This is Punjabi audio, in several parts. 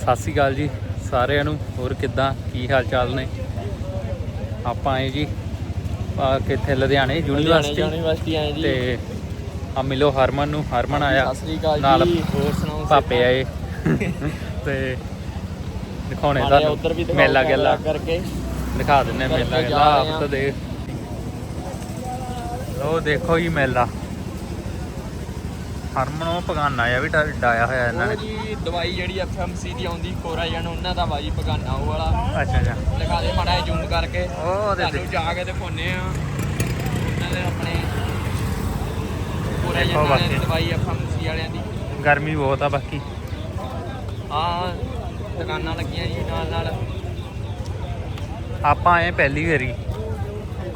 ਸਤਿ ਸ਼੍ਰੀ ਅਕਾਲ ਜੀ ਸਾਰਿਆਂ ਨੂੰ। ਹੋਰ ਕਿੱਦਾਂ? ਕੀ ਹਾਲ ਚਾਲ ਨੇ? ਆਪਾਂ ਆਏ ਜੀ ਆ ਕਿੱਥੇ ਲੁਧਿਆਣੇ ਯੂਨੀਵਰਸਿਟੀ। ਯੂਨੀਵਰਸਿਟੀ ਆਏ ਜੀ। ਤੇ ਆ ਮਿਲੋ ਹਰਮਨ ਨੂੰ। ਹਰਮਨ ਆਇਆ। ਸਤਿ ਸ੍ਰੀ ਅਕਾਲ ਨਾਲ ਜੀ। ਹੋਰ ਸੁਣਾਓ? ਪਾਪੇ ਆਏ। ਤੇ ਦਿਖਾਉਣੇ ਤੁਹਾਨੂੰ ਮੇਲਾ ਗੇਲਾ। ਕਰਕੇ। ਦਿਖਾ ਦਿੰਨੇ ਮੇਲਾ ਗੇਲਾ। ਆਪ। ਤਾਂ ਦੇਖ। ਲੋ ਦੇਖੋ ਜੀ ਮੇਲਾ। ਹਰਮਨ ਪਗਾਨਾ ਆ ਵੀ ਡਾ- ਡਾਇਆ ਹੋਇਆ ਇਹਨਾਂ ਉਹ ਨੇ ਜੀ ਦਵਾਈ ਜਿਹੜੀ ਐਫਐਮਸੀ ਦੀ ਆਉਂਦੀ ਕੋਰਾਜਨ ਉਹਨਾਂ ਦਾ ਬਾਜੀ ਪਗਾਨਾ ਉਹ ਵਾਲਾ। ਅੱਛਾ ਅੱਛਾ। ਦਿਖਾ ਦੇ ਮਾੜਾ ਜ਼ੂਮ ਕਰਕੇ। ਉਹ ਉਹਦੇ ਤੇ। ਤੁਹਾਨੂੰ ਜਾ ਕੇ ਦਿਖਾਉਨੇ ਆ ਉਹਨਾਂ ਦੇ ਆਪਣੇ ਕੋਰਾਜਨ ਦੇਖੋ ਬਾਕੀ। ਦਵਾਈ ਐਫਐਮਸੀ ਵਾਲਿਆਂ ਦੀ। ਗਰਮੀ ਬਹੁਤ ਆ ਬਾਕੀ। ਆ ਦੁਕਾਨਾਂ ਲੱਗੀਆਂ ਜੀ ਨਾਲ ਨਾਲ। ਆਪਾਂ ਆਏ ਪਹਿਲੀ ਵਾਰੀ।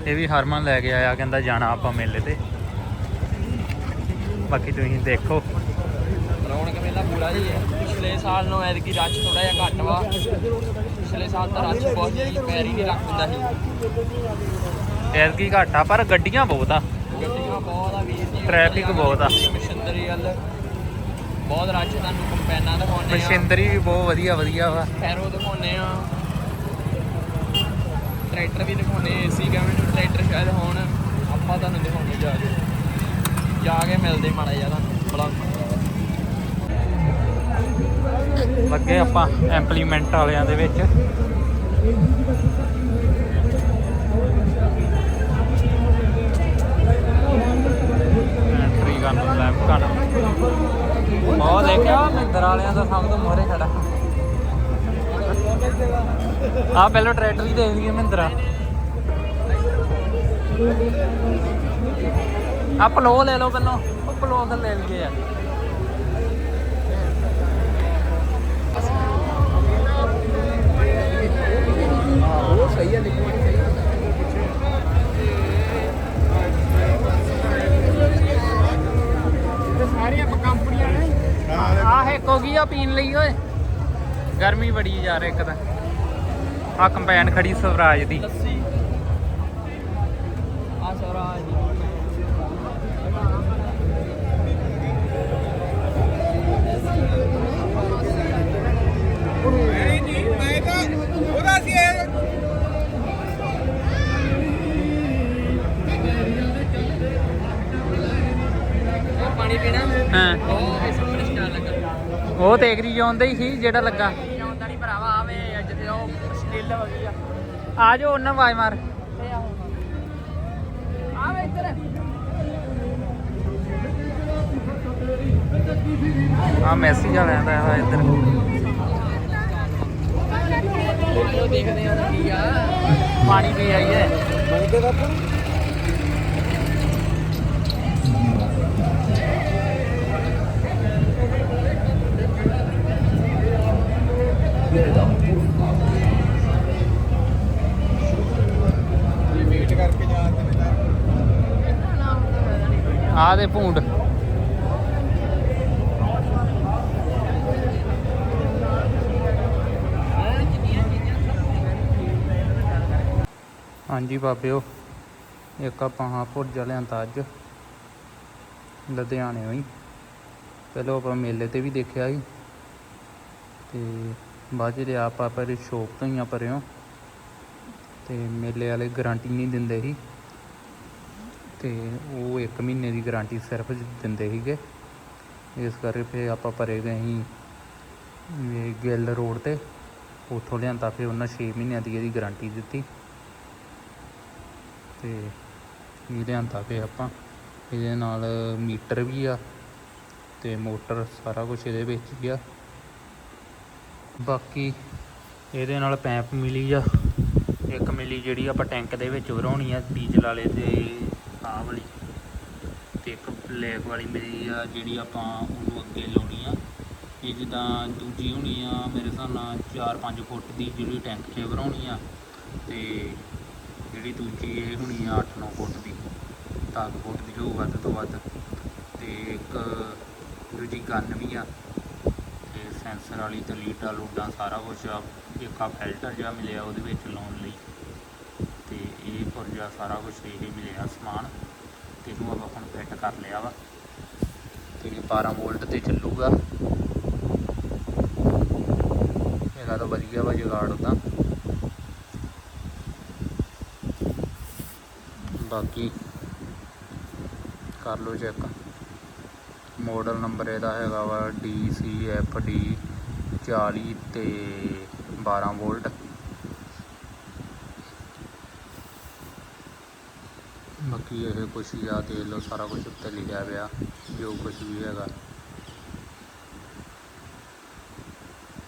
ਇਹ ਵੀ ਹਰਮਨ ਲੈ ਕੇ ਆਇਆ ਕਹਿੰਦਾ ਜਾਣਾ ਆਪਾਂ ਮੇਲੇ ਤੇ। ਬਾਕੀ ਤੁਸੀਂ ਦੇਖੋ। ਰੌਣਕ ਮੇਲਾ ਪੂਰਾ ਜੀ ਹੈ। ਪਿਛਲੇ ਸਾਲ ਨੂੰ ਐਤਕੀ ਰਸ਼ ਥੋੜਾ ਜਿਹਾ ਘੱਟ ਵਾ। ਪਿਛਲੇ ਸਾਲ ਤਾਂ ਰਸ਼ ਬਹੁਤ ਸੀ ਪੈਰ ਹੀ ਨਹੀਂ ਹੁੰਦਾ ਸੀ। ਐਤਕੀ ਘੱਟ ਆ ਪਰ ਗੱਡੀਆਂ ਬਹੁਤ ਆ। ਗੱਡੀਆਂ ਬਹੁਤ ਆ ਵੀਰ ਜੀ Traffic ਬਹੁਤ ਆ। ਮਸ਼ਿੰਦਰੀ ਵੱਲ ਬਹੁਤ ਰਸ਼ ਤੁਹਾਨੂੰ ਕੰਪੈਨਾਂ ਦਿਖਾਉਣੇ ਆ ਮਸ਼ੀਨਰੀ ਵੀ ਬਹੁਤ ਵਧੀਆ ਵਧੀਆ ਵਾ। ਫੈਰੋ ਦਿਖਾਉਣੇ ਆ ਟਰੈਕਟਰ ਵੀ ਦਿਖਾਉਣੇ ਏਸੀ ਗਵਰਨਮੈਂਟ ਟਰੈਕਟਰ ਸ਼ਾਇਦ ਹੋਣ ਆਪਾਂ ਤੁਹਾਨੂੰ ਦਿਖਾਉਣੇ ਜਾ ਕੇ। ਜਾ ਕੇ ਮਿਲਦੇ ਮਾੜਾ ਯਾਰ ਤੁਹਾਨੂੰ ਲੱਗੇ ਆਪਾਂ ਇੰਪਲੀਮੈਂਟ ਵਾਲਿਆਂ ਦੇ ਵਿੱਚ। ਐਂਟਰੀ ਕਰਨ ਲੈਂਪ ਕਰਨ। ਉਹ ਦੇਖਿਆ ਮਹਿੰਦਰ ਵਾਲਿਆਂ ਦਾ ਸਭ ਤੋਂ ਮੋਹਰੇ ਖੜਾ। ਆ ਪਹਿਲਾਂ ਟਰੈਕਟਰ ਹੀ ਦੇਖ ਲਈਏ ਮਹਿੰਦਰਾ ਆ ਪਲੋ ਲੈ ਲਓ ਪਹਿਲਾਂ। ਉਹ ਪਲੋ ਤਾਂ ਲੈ ਲਈਏ ਯਾਰ। ਉਹ ਸਹੀ ਹੈ ਲਿਖਣੀ ਸਹੀ ਸਾਰੀਆਂ ਕੰਪਨੀਆਂ ਨੇ। ਆਹ ਇੱਕ ਹੋ ਗਈ ਆ ਪੀਣ ਲਈ ਓਏ। ਗਰਮੀ ਬੜੀ ਯਾਰ ਇੱਕ ਤਾਂ। ਆ ਕੰਪੈਨ ਖੜੀ ਸਵਰਾਜ ਦੀ। ਲੱਸੀ। ਆ ਸਵਰਾਜ ਦੀ। ਉਹ ਤੇ ਐਗਰੀ ਜ਼ੋਨ ਦਾ ਹੀ ਸੀ ਜਿਹੜਾ ਲੱਗਾ। ਆਉਂਦਾ ਨਹੀਂ ਭਰਾਵਾ ਆਵੇ ਅੱਜ ਤੇ ਉਹ ਸਟੀਲ ਵਗੀ ਆ। ਆ ਜਾਓ ਉਹਨਾਂ ਆਵਾਜ਼ ਮਾਰ। ਆਵੇ ਇੱਧਰ। ਆ ਮੈਸੇਜ ਵਾਲਿਆਂ ਦਾ ਆ ਇੱਧਰ। ਦੇਖਦੇ ਹਾਂ ਕੀ ਆ। ਪਾਣੀ ਪੀ ਆਈਏ ਵੇਟ ਆ ਦੇ ਭੂੰਡ। ਹਾਂਜੀ ਬਾਬਿਓ, ਇੱਕ ਆਪਾਂ ਹਾਂ ਭੁਰਜਾ ਲਿਆਂਦਾ ਅੱਜ ਲੁਧਿਆਣੇ ਹੀ ਪਹਿਲਾਂ ਆਪਾਂ ਮੇਲੇ ਤੇ ਵੀ ਦੇਖਿਆ ਸੀ। ਤੇ ਬਾਅਦ ਜਿਹੜੇ ਆਪਾਂ ਪਰ ਸ਼ੌਪ ਤੋਂ ਹੀ ਆ ਪਰਿਓ ਤੇ ਮੇਲੇ ਵਾਲੇ ਗਾਰੰਟੀ ਨਹੀਂ ਦਿੰਦੇ ਸੀ। ਤੇ ਉਹ 1 ਮਹੀਨੇ ਦੀ ਗਾਰੰਟੀ ਸਿਰਫ ਦਿੰਦੇ ਸੀਗੇ। ਇਸ ਕਰਕੇ ਫਿਰ ਆਪਾਂ ਭਰੇ ਗਏ ਸੀ ਗਿੱਲ ਰੋਡ ਤੇ। ਉੱਥੋਂ ਲਿਆਂਦਾ ਫਿਰ ਉਹਨਾਂ 6 ਮਹੀਨਿਆਂ ਦੀ ਇਹਦੀ ਗਾਰੰਟੀ ਦਿੱਤੀ। ਤੇ ਇਹ ਲਿਆਂਦਾ ਫਿਰ ਆਪਾਂ। ਇਹਦੇ ਨਾਲ ਮੀਟਰ ਵੀ ਆ ਤੇ ਮੋਟਰ ਸਾਰਾ ਕੁਝ ਇਹਦੇ ਵਿੱਚ ਹੀ ਆ। ਬਾਕੀ ਇਹਦੇ ਨਾਲ ਪੈਪ ਮਿਲੀ ਆ। ਇੱਕ ਮਿਲੀ ਜਿਹੜੀ ਆਪਾਂ ਟੈਂਕ ਦੇ ਵਿੱਚ ਭਰਾਉਣੀ ਆ, ਡੀਜ਼ਲ ਵਾਲੇ ਤੇ ਆਹ ਵਾਲੀ ਤੇ ਇੱਕ ਬਲੈਕ ਵਾਲੀ ਮਿਲੀ ਆ, ਜਿਹੜੀ ਆਪਾਂ ਉਹਨੂੰ ਅੱਗੇ ਲਾਉਣੀ ਆ। ਇਹ ਜਿੱਦਾਂ ਦੂਜੀ ਹੋਣੀ ਆ, ਮੇਰੇ ਹਿਸਾਬ ਨਾਲ 4-5 ਫੁੱਟ ਦੀ ਜਿਹੜੀ ਟੈਂਕ 'ਚ ਭਰਾਉਣੀ ਆ, ਤੇ ਜਿਹੜੀ ਦੂਜੀ ਇਹ ਹੋਣੀ ਆ 8-9 ਫੁੱਟ ਦੀ 10 ਫੁੱਟ ਦੀ ਹੋਊ ਵੱਧ ਤੋਂ ਵੱਧ। ਤੇ ਇੱਕ ਦੂਜੀ ਗਨ ਵੀ ਆ, ਤੇ ਸੈਂਸਰ ਵਾਲੀ ਤੇ ਲੀਡਾਂ ਲੂਡਾਂ ਸਾਰਾ ਕੁਝ ਆ, ਇੱਕ ਆ ਫਿਲਟਰ ਜਿਹਾ ਮਿਲਿਆ ਉਹਦੇ ਵਿੱਚ ਲਾਉਣ ਲਈ। ਇਹ ਸਾਰਾ ਕੁਝ ਇਹੀ ਮਿਲਿਆ ਸਮਾਨ ਤੇ ਇਹਨੂੰ ਆਪਾਂ ਹੁਣ ਫਿੱਟ ਕਰ ਲਿਆ ਵਾ। ਤੇ ਇਹ 12 ਵੋਲਟ ਤੇ ਚੱਲੂਗਾ। ਇਹਦਾ ਤਾਂ ਵਧੀਆ ਵਾ ਜੁਗਾੜ ਉਹਦਾ। ਬਾਕੀ ਕਰ ਲਓ ਚੈੱਕ ਮਾਡਲ ਨੰਬਰ ਇਹਦਾ ਹੈਗਾ ਵਾ DCFD 40 ਤੇ 12 ਵੋਲਟ। ਕਿ ਇਹ ਕੁਛ ਹੀ ਆ ਦੇਖ ਲਓ ਸਾਰਾ ਕੁਝ ਉੱਤੇ ਲਿਖਿਆ ਪਿਆ, ਜੋ ਕੁਝ ਵੀ ਹੈਗਾ।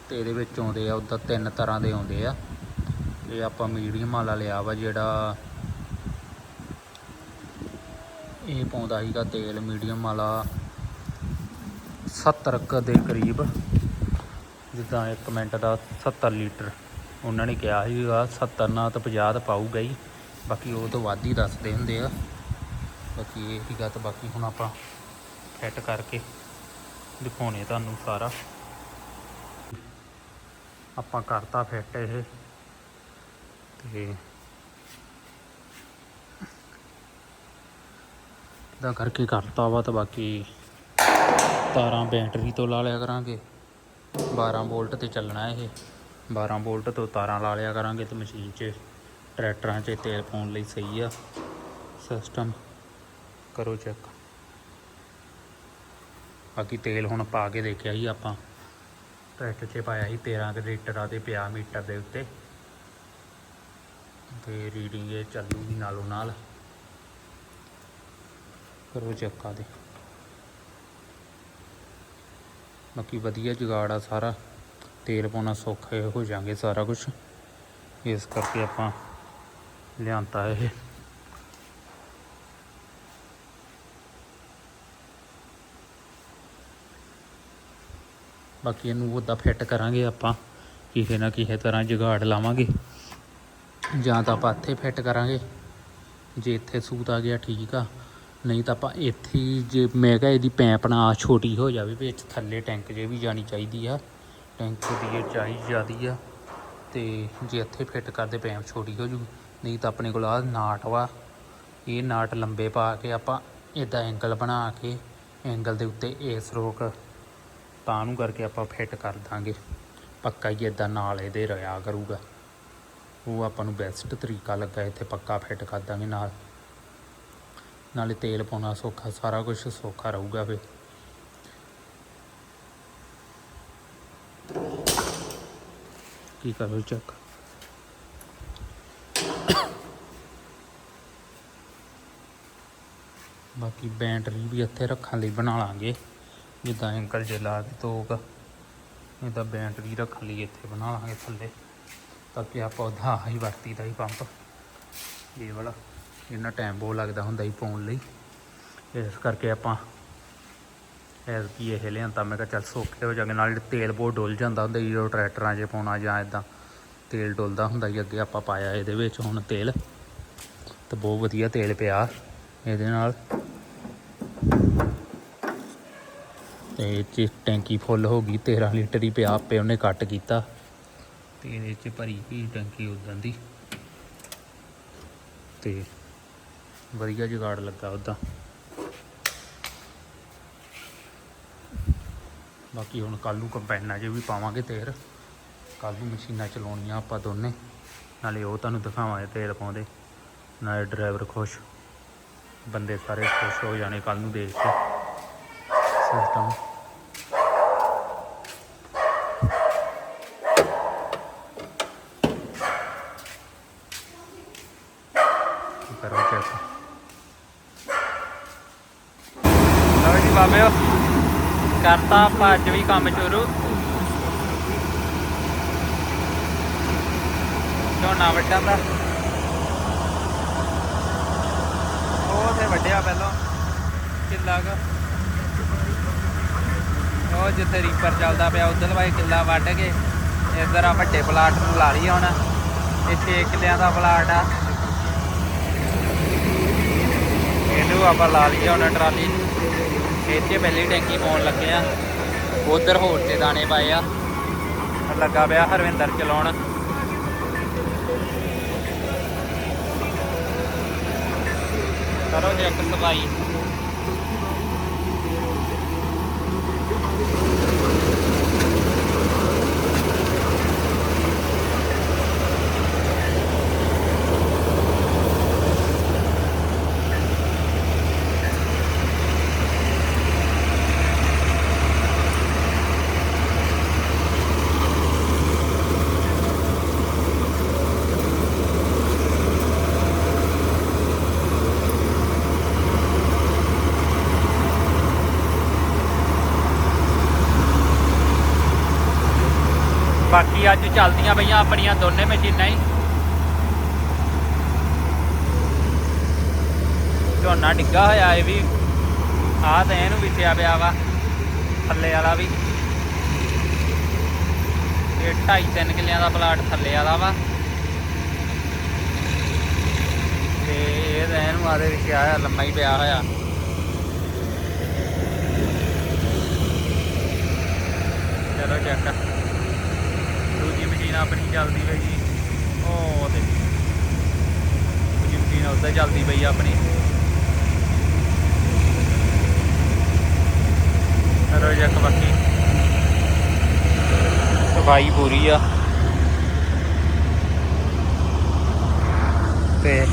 ਤੇ ਇਹਦੇ ਵਿੱਚ ਆਉਂਦੇ ਆ ਉਹਦਾ ਤਿੰਨ ਤਰ੍ਹਾਂ ਦੇ ਆਉਂਦੇ ਆ। ਇਹ ਆਪਾਂ ਮੀਡੀਅਮ ਵਾਲਾ ਲਿਆ ਵਾ, ਜਿਹੜਾ ਇਹ ਪਾਉਂਦਾ ਸੀਗਾ ਤੇਲ ਮੀਡੀਅਮ ਵਾਲਾ 70 ਕੁ ਦੇ ਕਰੀਬ, ਜਿੱਦਾਂ 1 ਮਿੰਟ ਦਾ 70 ਲੀਟਰ। ਉਹਨਾਂ ਨੇ ਕਿਹਾ ਸੀਗਾ 70 ਨਾਲ ਤਾਂ 50 ਤਾਂ ਪਾਊਗਾ ਹੀ। ਬਾਕੀ ਉਹ ਤੋਂ ਵੱਧ ਹੀ ਦੱਸਦੇ ਹੁੰਦੇ ਆ। ਬਾਕੀ ਇਹ ਸੀਗਾ ਤਾਂ ਬਾਕੀ ਹੁਣ ਆਪਾਂ ਫਿੱਟ ਕਰਕੇ ਦਿਖਾਉਣੇ ਤੁਹਾਨੂੰ ਸਾਰਾ। ਆਪਾਂ ਕਰਤਾ ਫਿੱਟ ਇਹ। ਤੇ ਦਾ ਕਰਕੇ ਕਰਤਾ ਵਾ ਤਾਂ ਬਾਕੀ ਤਾਰਾਂ ਬੈਟਰੀ ਤੋਂ ਲਾ ਲਿਆ ਕਰਾਂਗੇ। 12 ਵੋਲਟ ਤੇ ਚੱਲਣਾ ਇਹ। 12 ਵੋਲਟ ਤੋਂ ਤਾਰਾਂ ਲਾ ਲਿਆ ਕਰਾਂਗੇ ਤੇ ਮਸ਼ੀਨ 'ਚ। ਟਰੈਕਟਰਾਂ 'ਚ ਤੇਲ ਪਾਉਣ ਲਈ ਸਹੀ ਆ ਸਿਸਟਮ ਕਰੋ ਚੈੱਕ ਬਾਕੀ ਤੇਲ ਹੁਣ ਪਾ ਕੇ ਦੇਖਿਆ ਸੀ ਆਪਾਂ। ਟਰੈਕਟਰ 'ਚ ਪਾਇਆ ਸੀ 13 ਲੀਟਰ ਆ ਤੇ ਪਿਆ ਮੀਟਰ ਦੇ ਉੱਤੇ। ਤੇ ਰੀਡਿੰਗ ਇਹ ਚੱਲੂਗੀ ਨਾਲੋਂ ਨਾਲ। ਕਰੋ ਚੈੱਕ ਆ ਦੇ ਬਾਕੀ ਵਧੀਆ ਜੁਗਾੜ ਆ ਸਾਰਾ। ਤੇਲ ਪਾਉਣਾ ਸੌਖਾ ਹੋ ਜਾਗੇ ਸਾਰਾ ਕੁਝ ਇਸ ਕਰਕੇ ਆਪਾਂ ਲਿਆਂਤਾ ਇਹ। ਬਾਕੀ ਇਹਨੂੰ ਉਹਦਾ ਫਿੱਟ ਕਰਾਂਗੇ ਆਪਾਂ। ਕਿਸੇ ਨਾ ਕਿਸੇ ਤਰ੍ਹਾਂ ਜੁਗਾੜ ਲਾਵਾਂਗੇ। ਜਾਂ ਤਾਂ ਆਪਾਂ ਇੱਥੇ ਫਿੱਟ ਕਰਾਂਗੇ। ਜੇ ਇੱਥੇ ਸੂਤ ਆ ਗਿਆ ਠੀਕ ਆ। ਨਹੀਂ ਤਾਂ ਆਪਾਂ ਇੱਥੇ ਜੇ ਮੈਂ ਕਿਹਾ ਇਹਦੀ ਪੈਪ ਨਾ ਛੋਟੀ ਹੋ ਜਾਵੇ ਵਿੱਚ ਥੱਲੇ ਟੈਂਕ ਜੇ ਵੀ ਜਾਣੀ ਚਾਹੀਦੀ ਆ। ਟੈਂਕ ਦੀ ਇਹ ਚਾਹੀ ਜ਼ਿਆਦੀ ਆ। ਤੇ ਜੇ ਇੱਥੇ ਫਿੱਟ ਕਰਦੇ ਪੈਪ ਛੋਟੀ ਹੋ ਜੂ ਨਹੀਂ ਤਾਂ ਆਪਣੇ ਕੋਲ ਆ ਨਾਟ ਵਾ। ਇਹ ਨਾਟ ਲੰਬੇ ਪਾ ਕੇ ਆਪਾਂ ਇਦਾਂ ਐਂਗਲ ਬਣਾ ਕੇ ਐਂਗਲ ਦੇ ਉੱਤੇ ਇਸ ਰੋਕ ਤਾਂ ਨੂੰ ਕਰਕੇ ਆਪਾਂ ਫਿੱਟ ਕਰ ਦਾਂਗੇ। ਪੱਕਾ ਹੀ ਇਦਾਂ ਨਾਲ ਇਹਦੇ ਰਿਆ ਕਰੂਗਾ। ਉਹ ਆਪਾਂ ਨੂੰ ਬੈਸਟ ਤਰੀਕਾ ਲੱਗਾ ਇੱਥੇ ਪੱਕਾ ਫਿੱਟ ਕਰ ਦਾਂਗੇ ਨਾਲ। ਨਾਲੇ ਤੇਲ ਪਾਉਣਾ ਸੌਖਾ, ਸਾਰਾ ਕੁਝ ਸੌਖਾ ਰਹੂਗਾ ਫੇ ਕੀ ਕਰੋ ਚੱਕ? ਬਾਕੀ ਬੈਟਰੀ ਵੀ ਇੱਥੇ ਰੱਖਣ ਲਈ ਬਣਾ ਲਾਂਗੇ। ਜਿੱਦਾਂ ਐਂਕਲ ਜੇ ਲਾ ਕੇ ਤੋਕ ਇਹਦਾ ਬੈਟਰੀ ਰੱਖਣ ਲਈ ਇੱਥੇ ਬਣਾ ਲਾਂਗੇ ਥੱਲੇ। ਤਾਂ ਕਿ ਆਪਾਂ ਉਹਦਾ ਹੀ ਵਰਤੀਦਾ ਹੀ ਪੰਪ। ਇਹ ਵਾਲਾ ਇਹਨਾਂ ਟਾਈਮ ਬਹੁਤ ਲੱਗਦਾ ਹੁੰਦਾ ਹੀ ਪਾਉਣ ਲਈ। ਇਸ ਕਰਕੇ ਆਪਾਂ ਐਸ ਕੀ ਇਹ ਲਿਆਂਦਾ ਮੈਂ ਕਿਹਾ ਚੱਲ ਸੌਖੇ ਹੋ ਜਾਗੇ ਨਾਲ ਤੇਲ ਬਹੁਤ ਡੁੱਲ ਜਾਂਦਾ ਹੁੰਦਾ ਸੀ, ਜਦੋਂ ਟਰੈਕਟਰਾਂ 'ਚ ਪਾਉਣਾ ਜਾਂ ਇਦਾਂ ਤੇਲ ਡੁੱਲਦਾ ਹੁੰਦਾ ਸੀ। ਅੱਗੇ ਆਪਾਂ ਪਾਇਆ ਇਹਦੇ ਵਿੱਚ ਹੁਣ ਤੇਲ। ਤੇ ਬਹੁਤ ਵਧੀਆ ਤੇਲ ਪਿਆ ਇਹਦੇ ਨਾਲ। ਤੇ 'ਚ ਟੈਂਕੀ ਫੁੱਲ ਹੋ ਗਈ 13 ਲੀਟਰ ਹੀ ਪਿਆ ਆਪੇ ਉਹਨੇ ਕੱਟ ਕੀਤਾ। ਤੇ ਇਹਦੇ 'ਚ ਭਰੀ ਵੀ ਟੈਂਕੀ ਉਦਾਂ ਦੀ। ਤੇ ਵਧੀਆ ਜੁਗਾੜ ਲੱਗਾ ਉਹਦਾ। ਬਾਕੀ ਹੁਣ ਕੱਲ ਨੂੰ ਕੰਪੈਨਾਂ 'ਚ ਵੀ ਪਾਵਾਂਗੇ ਤੇਲ। ਕੱਲ ਨੂੰ ਮਸ਼ੀਨਾਂ ਚਲਾਉਣੀਆਂ ਆਪਾਂ ਦੋਨੇ। ਨਾਲੇ ਉਹ ਤੁਹਾਨੂੰ ਦਿਖਾਵਾਂਗੇ ਤੇਲ ਪਾਉਂਦੇ। ਨਾਲੇ ਡਰਾਈਵਰ ਖੁਸ਼। ਬੰਦੇ ਸਾਰੇ ਖੁਸ਼ ਹੋ ਜਾਣੇ ਕੱਲ ਨੂੰ ਦੇਖ ਕੇ। ਸਿਸਟਮ। ਕਰੋ ਚੈੱਕ ਲਓ ਜੀ ਬਾਬਿਓ। ਕਰਤਾ ਆਪਾਂ ਅੱਜ ਵੀ ਕੰਮ ਸ਼ੁਰੂ। ਝੋਨਾ ਵੱਢਣ ਦਾ। ਉਹ ਤੇ ਵੱਢਿਆ ਪਹਿਲਾਂ। ਕਿੱਲਾ ਕ। ਉਹ ਜਿੱਥੇ ਰੀਪਰ ਚੱਲਦਾ ਪਿਆ ਉਧਰ ਵਾਈ ਕਿੱਲਾ ਵੱਢ ਕੇ ਇੱਧਰ ਆ ਵੱਡੇ ਪਲਾਟ ਨੂੰ ਲਾ ਲਈ ਹੁਣ। ਇਹ 6 ਕਿੱਲਿਆਂ ਦਾ ਪਲਾਟ ਆ ਇਹਨੂੰ ਆਪਾਂ ਲਾ ਲਈਏ ਹੁਣ ਟਰਾਲੀ। ਇੱਥੇ ਪਹਿਲੀ ਟੈਂਕੀ ਪਾਉਣ ਲੱਗੇ ਆ। ਉਧਰ ਹੋਰ ਤੇ ਦਾਣੇ ਪਾਏ ਆ। ਲੱਗਾ ਪਿਆ ਹਰਵਿੰਦਰ ਚਲਾਉਣ। ਕਰੋ ਜੀ ਇੱਕ ਸਫ਼ਾਈ। ਬਾਕੀ ਅੱਜ ਚੱਲਦੀਆਂ ਪਈਆਂ ਆਪਣੀਆਂ ਦੋਨੇ ਮਸ਼ੀਨਾਂ ਹੀ। ਝੋਨਾ ਡਿੱਗਾ ਹੋਇਆ ਇਹ ਵੀ। ਆਹ ਤਾਂ ਇਹਨੂੰ ਵਿਛਿਆ ਪਿਆ ਵਾ, ਥੱਲੇ ਵਾਲਾ ਵੀ। ਇਹ 2.5 3 ਕਿੱਲਿਆਂ ਦਾ ਪਲਾਟ ਥੱਲੇ ਵਾਲਾ ਵਾ। ਤੇ ਇਹ ਤਾਂ ਇਹਨੂੰ ਆਦੇ ਵਿੱਚ ਆਇਆ, ਲੰਮਾ ਹੀ ਪਿਆ ਹੋਇਆ। ਚਲੋ ਚੈੱਕ ਦੂਜੀ ਆਪਣੀ ਚੱਲਦੀ ਪਈ ਜੀ। ਉਹ ਤੇ ਦੂਜੀ ਮਸ਼ੀਨ ਚੱਲਦੀ ਪਈ ਆਪਣੀ। ਕਰੋ ਚੈੱਕ ਬਾਕੀ। ਸਫ਼ਾਈ ਪੂਰੀ ਆ। ਤੇ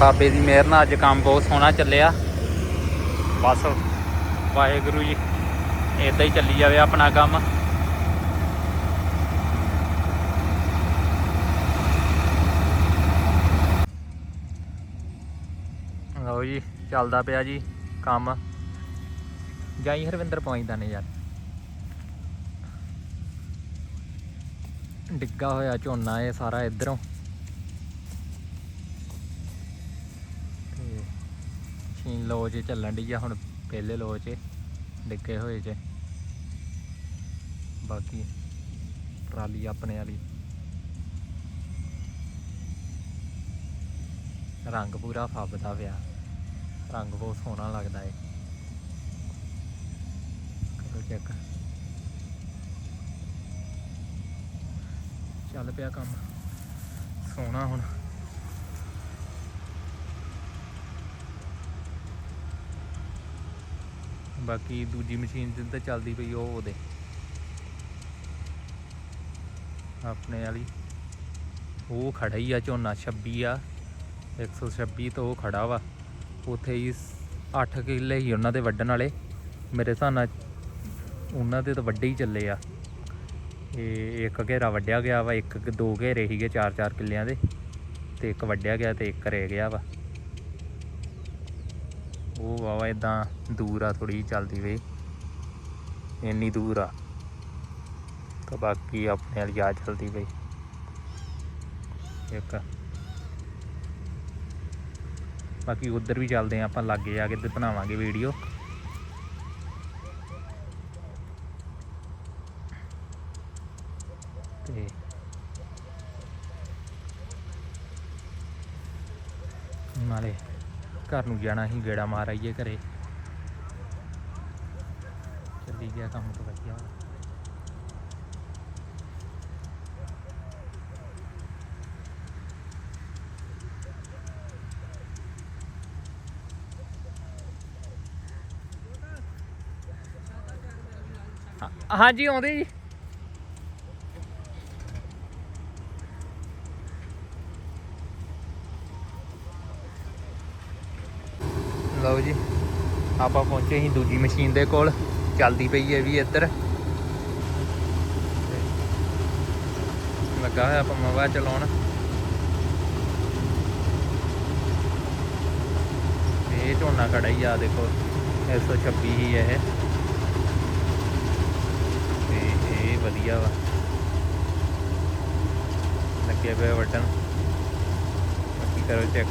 ਬਾਬੇ ਦੀ ਮਿਹਰ ਨਾਲ ਅੱਜ ਕੰਮ ਬਹੁਤ ਸੋਹਣਾ ਚੱਲਿਆ। ਬਸ ਵਾਹਿਗੁਰੂ ਜੀ ਇਦਾਂ ਹੀ ਚੱਲੀ ਜਾਵੇ ਆਪਣਾ ਕੰਮ। ਲਓ ਜੀ, ਚੱਲਦਾ ਪਿਆ ਜੀ ਕੰਮ। ਜਾਈ ਹਰਵਿੰਦਰ ਪਹੁੰਚਦਾ ਨੇ ਯਾਰ। ਡਿੱਗਾ ਹੋਇਆ ਝੋਨਾ ਇਹ ਸਾਰਾ ਇਧਰੋਂ। ਤੇ ਛੀਨ ਲੋ 'ਚ ਚੱਲਣ ਦੀ ਆ, ਹੁਣ ਪਹਿਲੇ ਲੋ 'ਚ ਡਿੱਗੇ ਹੋਏ ਜੇ। ਬਾਕੀ ਟਰਾਲੀ ਆਪਣੇ ਵਾਲੀ। ਰੰਗ ਪੂਰਾ ਫੱਬਦਾ ਪਿਆ। ਰੰਗ ਬਹੁਤ ਸੋਹਣਾ ਲੱਗਦਾ ਏ। ਕਰੋ ਚੈੱਕ ਚੱਲ ਪਿਆ ਕੰਮ। ਸੋਹਣਾ ਹੁਣ। ਬਾਕੀ ਦੂਜੀ ਮਸ਼ੀਨ ਤੇ ਚੱਲਦੀ ਪਈ ਉਹ ਉਹਦੇ। ਆਪਣੇ ਵਾਲੀ। ਉਹ ਖੜਾ ਹੀ ਆ ਝੋਨਾ 26 ਆ। 126 ਤੋਂ ਉਹ ਖੜਾ ਵਾ। ਉੱਥੇ ਹੀ 8 ਕਿੱਲੇ ਹੀ ਉਹਨਾਂ ਦੇ ਵੱਢਣ ਵਾਲੇ। ਮੇਰੇ ਹਿਸਾਬ ਨਾਲ ਉਹਨਾਂ ਦੇ ਤਾਂ ਵੱਡੇ ਹੀ ਚੱਲੇ ਆ। ਇਹ ਇੱਕ ਘੇਰਾ ਵੱਢਿਆ ਗਿਆ ਵਾ, ਇੱਕ ਦੋ ਘੇਰੇ ਸੀਗੇ 4-4 ਕਿੱਲਿਆਂ ਦੇ ਤੇ ਇੱਕ ਵੱਢਿਆ ਗਿਆ ਤੇ ਇੱਕ ਰਹਿ ਗਿਆ ਵਾ। ਉਹ ਵਾਵਾ ਇਦਾਂ ਦੂਰ ਆ ਥੋੜੀ ਚੱਲਦੀ ਵੇ ਇੰਨੀ ਦੂਰ ਆ ਤਾਂ ਬਾਕੀ ਆਪਣੇ ਵਾਲੀ ਆ ਚੱਲਦੀ ਪਈ। ਇੱਕ ਬਾਕੀ ਉਧਰ ਵੀ ਚੱਲਦੇ ਆ, ਆਪਾਂ ਲਾਗੇ ਜਾ ਕੇ ਤੇ ਬਣਾਵਾਂਗੇ ਵੀਡੀਓ ਤੇ ਨਾਲੇ ਘਰ ਨੂੰ ਜਾਣਾ ਹੀ ਗੇੜਾ ਮਾਰ ਆਈਏ ਘਰੇ। ਚੱਲੀ ਗਿਆ ਕੰਮ ਤੋਂ ਵਧੀਆ। ਹਾਂਜੀ, ਆਉਂਦੇ ਜੀ। ਲਓ ਜੀ, ਆਪਾਂ ਪਹੁੰਚੇ ਸੀ ਦੂਜੀ ਮਸ਼ੀਨ ਦੇ ਕੋਲ। ਚੱਲਦੀ ਪਈ ਹੈ ਵੀ ਇੱਧਰ। ਲੱਗਾ ਹੋਇਆ ਆਪਾਂ ਮਵਾ ਚਲਾਉਣ। ਇਹ ਝੋਨਾ ਖੜਾ ਹੀ ਆ, ਦੇਖੋ 126 ਹੀ ਹੈ ਇਹ ਤੇ ਇਹ ਵਧੀਆ ਵਾ। ਲੱਗੇ ਪਿਆ ਬਟਨ। ਬਾਕੀ ਕਰੋ ਚੈੱਕ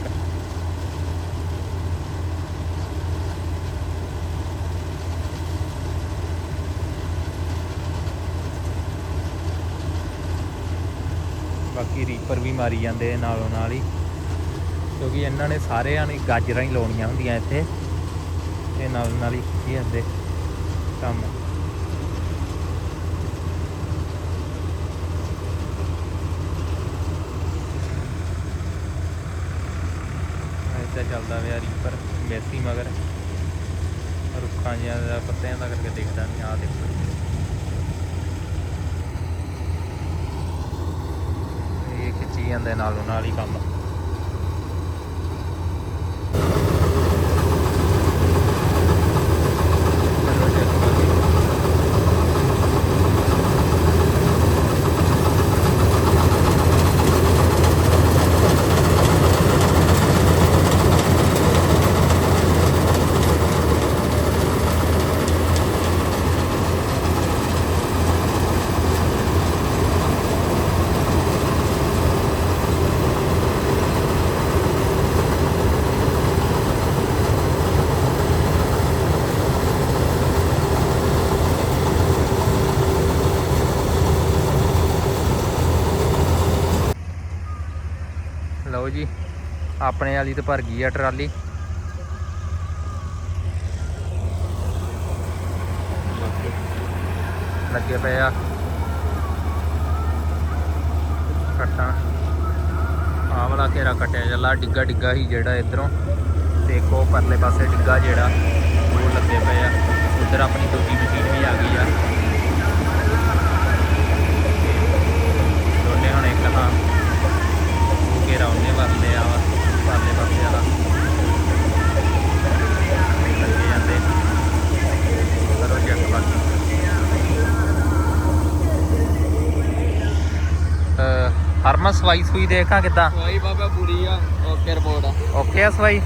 ਬਾਕੀ ਰੀਪਰ ਵੀ ਮਾਰੀ ਜਾਂਦੇ ਨਾਲੋਂ ਨਾਲ ਹੀ। ਕਿਉਂਕਿ ਇਹਨਾਂ ਨੇ ਸਾਰਿਆਂ ਨੇ ਗਾਜਰਾਂ ਹੀ ਲਾਉਣੀਆਂ ਹੁੰਦੀਆਂ ਇੱਥੇ। ਇਹ ਨਾਲ ਨਾਲ ਹੀ ਕੀ ਜਾਂਦੇ ਕੰਮ ਇੱਦਾਂ ਚੱਲਦਾ ਪਿਆ ਰੀਪਰ ਮੈਸੀ ਮਗਰ ਰੁੱਖਾਂ ਜਿਹਾ ਦਾ ਕਰਕੇ ਦੇਖਦਾ ਨਹੀਂ ਆ ਦੇਖੋ ਇਹ ਖਿੱਚੀ ਜਾਂਦੇ ਨਾਲੋਂ ਨਾਲ ਹੀ ਕੰਮ ਚਲੋ ਜੀ, ਅੱਗੇ ਵਧੀਏ। ਲਓ ਜੀ ਆਪਣੇ ਵਾਲੀ ਤੇ ਭਰ ਗਈ ਆ ਟਰਾਲੀ। ਲੱਗੇ ਪਏ ਆ। ਕੱਟਾਂ। ਆਹ ਵਾਲਾ ਘੇਰਾ ਕੱਟਿਆ ਚੱਲਾ ਡਿੱਗਾ ਡਿੱਗਾ ਹੀ ਜਿਹੜਾ ਇਧਰੋਂ। ਤੇ ਇੱਕ ਉਹ ਪਰਲੇ ਪਾਸੇ ਡਿੱਗਾ ਜਿਹੜਾ, ਉਹ ਲੱਗੇ ਪਏ ਆ। ਉਧਰ ਆਪਣੀ ਦੂਜੀ ਮਸ਼ੀਨ ਵੀ ਆ ਗਈ ਆ ਦੋਨੇ ਹੁਣ ਇੱਕ ਥਾਂ ਉਹ ਘੇਰਾ ਉਹਨੇ ਵਰਲੇ ਆ ਵਾ ਪਰਲੇ ਪਾਸੇ ਵਾਲਾ ਲੱਗੇ ਜਾਂਦੇ ਕਰੋ ਚੈੱਕ ਬਾਕੀ ਅਹ ਹਰਮਨ ਸਵਾਈ ਸੂਈ ਦੇਖਾਂ ਕਿੱਦਾਂ? ਕੋਈ ਬਾਬਾ ਪੂਰੀ ਆ ਓਕੇ ਰਿਪੋਰਟ ਆ। ਓਕੇ ਆ ਸਵਾਈ।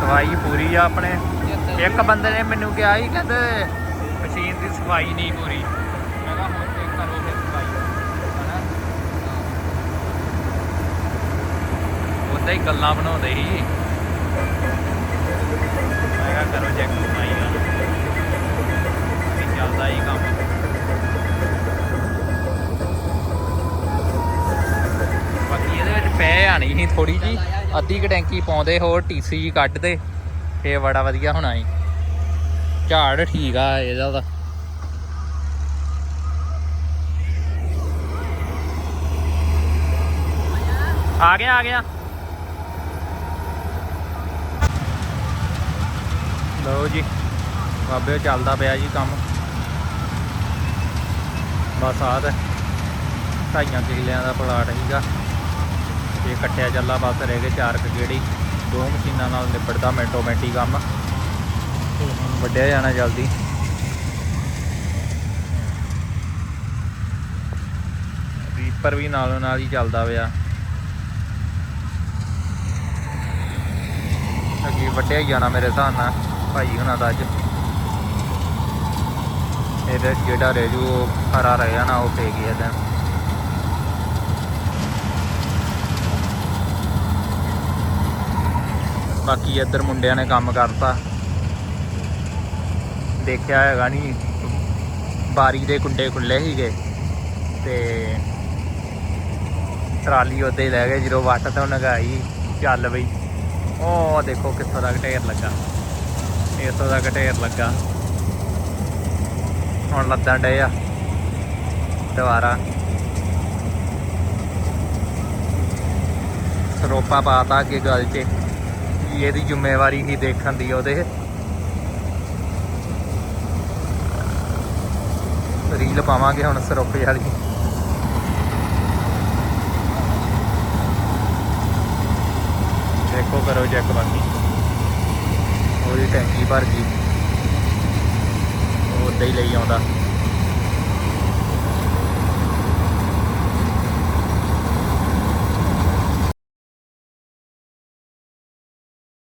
ਸਵਾਈ ਪੂਰੀ ਆ ਆਪਣੇ। 73 ਇੱਕ ਬੰਦੇ ਨੇ ਮੈਨੂੰ ਕਿਹਾ ਸੀ ਕਹਿੰਦੇ ਮਸ਼ੀਨ ਦੀ ਸਫ਼ਾਈ ਨਹੀਂ ਪੂਰੀ। ਮੈਂ ਕਿਹਾ ਹੁਣ ਤੇ ਕਰੋ ਫਿਰ ਸਫ਼ਾਈ। ਹਨਾ? ਉਦਾਂ ਹੀ ਗੱਲਾਂ ਬਣਾਉਂਦੇ ਸੀ। ਮੈਂ ਕਿਹਾ ਕਰੋ ਚੈੱਕ ਸਫ਼ਾਈ ਦਾ ਵੀ ਚੱਲਦਾ ਹੀ ਕੰਮ ਬਾਕੀ ਇਹਦੇ ਵਿੱਚ ਪੈ ਆਣੀ ਸੀ ਥੋੜੀ ਜੀ ਅੱਧੀ ਕੁ ਟੈਂਕੀ ਪਾਉਂਦੇ ਹੋਰ ਟੀਸੀ ਕੱਢਦੇ ਫੇ ਬੜਾ ਵਧੀਆ ਹੋਣਾ ਸੀ ਝਾੜ ਠੀਕ ਆ ਇਹਦਾ ਤਾਂ ਆ ਗਿਆ ਆ ਗਿਆ। ਲਓ ਜੀ, ਬਾਬੇ ਚੱਲਦਾ ਪਿਆ ਜੀ ਕੰਮ। ਬਸ ਆਹ ਤੇ ਢਾਈਆਂ ਕਿੱਲਿਆਂ ਦਾ ਪਲਾਟ ਸੀਗਾ। ਇਹ ਕੱਟਿਆ ਚੱਲਾ ਬਸ ਰਹਿ ਗਏ ਚਾਰ ਕੁ ਗੇੜੀ। ਦੋ ਮਸ਼ੀਨਾਂ ਨਾਲ ਨਿਬੜਦਾ ਮਿੰਟੋ ਮਿੰਟੀ ਕੰਮ। ਤੇ ਵੱਢਿਆ ਜਾਣਾ ਜਲਦੀ। ਰੀਪਰ ਵੀ ਨਾਲੋਂ ਨਾਲ ਹੀ ਚੱਲਦਾ ਪਿਆ। ਅੱਗੇ ਵੱਢਿਆ ਹੀ ਜਾਣਾ ਮੇਰੇ ਹਿਸਾਬ ਨਾਲ। ਭਾਈ ਹੁਣਾਂ ਦਾ ਅੱਜ। ਇਹਦੇ ਜਿਹੜਾ ਰਹਿ ਜੂ, ਉਹ ਹਰਾ ਰਹਿ ਜਾਣਾ, ਉਹ ਪੈ ਗਿਆ ਤਾਂ ਬਾਕੀ ਇੱਧਰ ਮੁੰਡਿਆਂ ਨੇ ਕੰਮ ਕਰਤਾ। ਦੇਖਿਆ ਹੈਗਾ ਨਹੀਂ ਬਾਰੀ ਦੇ ਕੁੰਡੇ ਖੁੱਲੇ ਸੀਗੇ। ਤੇ ਟਰਾਲੀ ਉੱਤੇ ਹੀ ਲੈ ਗਏ, ਜਦੋਂ ਵੱਟ ਤੋਂ ਨਗਾਈ ਚੱਲ ਬਈ। ਉਹ ਦੇਖੋ ਕਿੱਥੋਂ ਤੱਕ ਢੇਰ ਲੱਗਾ। ਇੱਥੋਂ ਦਾ ਢੇਰ ਲੱਗਾ। ਹੁਣ ਲੱਦਾਂ ਡੇ ਆ। ਦੁਬਾਰਾ। ਸਰੋਪਾ ਪਾਤਾ ਅੱਗੇ ਗੱਲ 'ਚ ਇਹਦੀ ਜ਼ਿੰਮੇਵਾਰੀ ਹੀ ਦੇਖਣ ਦੀ ਉਹਦੇ। ਰੀਲ ਪਾਵਾਂਗੇ ਹੁਣ ਸਰੋਪੇ ਵਾਲੀ। ਦੇਖੋ ਕਰੋ ਚੈੱਕ ਬਾਕੀ। ਉਹਦੀ ਟੈਂਕੀ ਭਰ ਗਈ। ਉਹ ਹੀ ਲਈ ਆਉਂਦਾ।